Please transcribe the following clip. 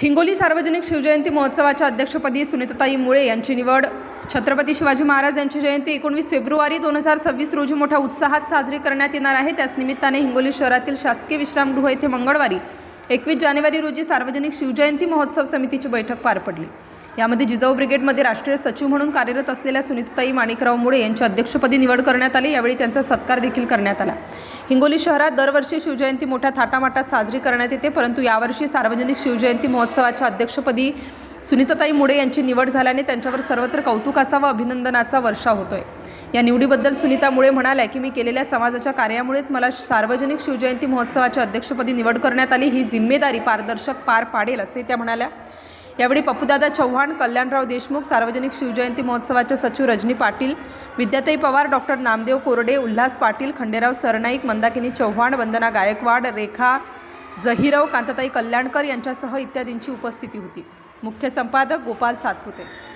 हिंगोली सार्वजनिक शिवजयंती महोत्सवाच्या अध्यक्षपदी सुनीताताई मुळे यांची निवड. छत्रपती शिवाजी महाराज यांची जयंती एकोणवीस फेब्रुवारी दोन हजार सव्वीस रोजी मोठ्या उत्साहात साजरी करण्यात येणार आहे. त्याच निमित्ताने हिंगोली शहरातील शासकीय विश्रामगृह येथे मंगळवारी एकवीस जानेवारी रोजी सार्वजनिक शिवजयंती महोत्सव समितीची बैठक पार पडली. यामध्ये जिजाऊ ब्रिगेडमध्ये राष्ट्रीय सचिव म्हणून कार्यरत असलेल्या सुनीताई माणिकराव मुळे यांची अध्यक्षपदी निवड करण्यात आली. यावेळी त्यांचा सत्कार देखील करण्यात आला. हिंगोली शहरात दरवर्षी शिवजयंती मोठ्या थाटामाटात साजरी करण्यात येते परंतु यावर्षी सार्वजनिक शिवजयंती महोत्सवाच्या अध्यक्षपदी सुनीताताई मुळे यांची निवड झाल्याने त्यांच्यावर सर्वत्र कौतुकाचा व अभिनंदनाचा वर्षा होतोय. या निवडीबद्दल सुनीता मुळे म्हणाल्या की मी केलेल्या समाजाच्या कार्यामुळेच मला सार्वजनिक शिवजयंती महोत्सवाच्या अध्यक्षपदी निवड करण्यात आली. ही जिम्मेदारी पारदर्शक पार पाडेल असे त्या म्हणाल्या. यावेळी पप्पूदादा चव्हाण कल्याणराव देशमुख सार्वजनिक शिवजयंती महोत्सवाचे सचिव रजनी पाटील विद्याताई पवार डॉक्टर नामदेव कोरडे उल्हास पाटील खंडेराव सरनाईक मंदाकिनी चव्हाण वंदना गायकवाड रेखा जहिराव कांताताई कल्याणकर यांच्यासह इत्यादींची उपस्थिती होती. मुख्य संपादक गोपाल सातपुते.